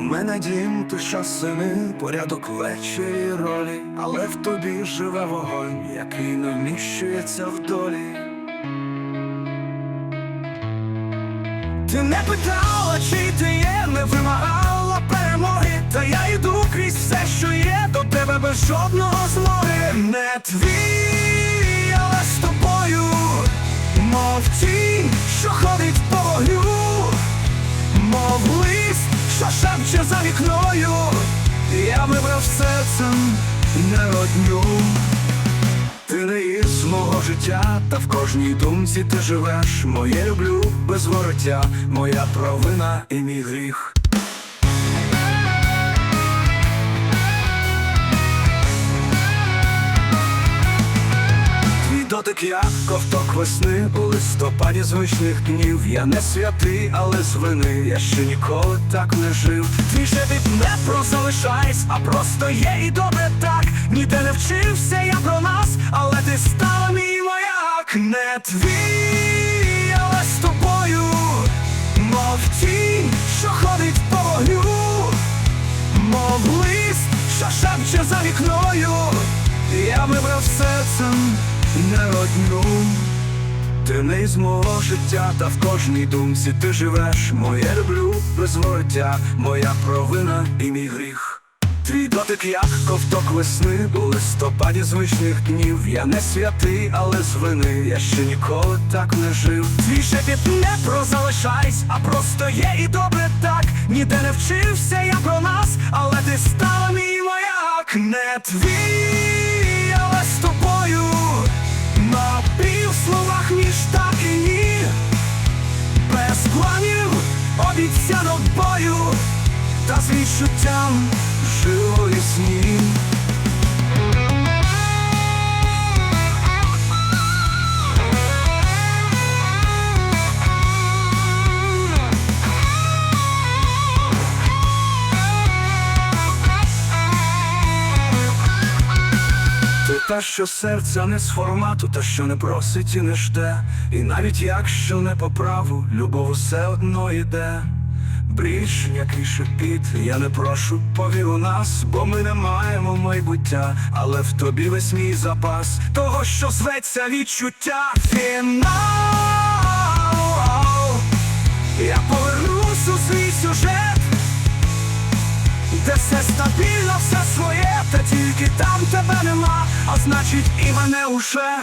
мене дім, тиша сини, порядок ввечері ролі, але в тобі живе вогонь, який не вміщується в долі. Ти не питала, чи ти є, не вимагала перемоги, та я йду крізь все, що є, до тебе без жодного змоги. Не твій, що шепче за вікною. Я вибрав серцем не родню. Ти не із мого життя, та в кожній думці ти живеш. Моє люблю без вороття, моя провина і мій гріх. Дотик як ковток весни у листопаді звичних днів. Я не святий, але з вини я ще ніколи так не жив. Твій шепіт не про залишайсь, а просто є і добре так. Ніде не вчився я про нас, але ти стала мій маяк. Не твій, але з тобою, мов тінь, що ходить по вогню, мов лист, що шепче за вікною. Я вибрав серцем не родню. Ти не із мого життя, та в кожній думці ти живеш. Моє люблю без вороття, моя провина і мій гріх. Твій дотик як ковток весни у листопаді звичних днів. Я не святий, але з вини я ще ніколи так не жив. Твій шепіт не про залишайсь, а просто є і добре так. Ніде не вчився я про нас, але ти стала мій маяк. Не твій, обіцянок бою Та з відчуттям живої сні та, що серця не з формату, та що не просить і не жде. І навіть якщо не по праву, любов усе одно йде. Бріж, який шепіт, я не прошу повір у нас, бо ми не маємо майбуття, але в тобі весь мій запас того, що зветься відчуття. Фінал Я повернусь у свій сюжет де все стабільно, все своє, тільки там тебе нема, а значить і мене уже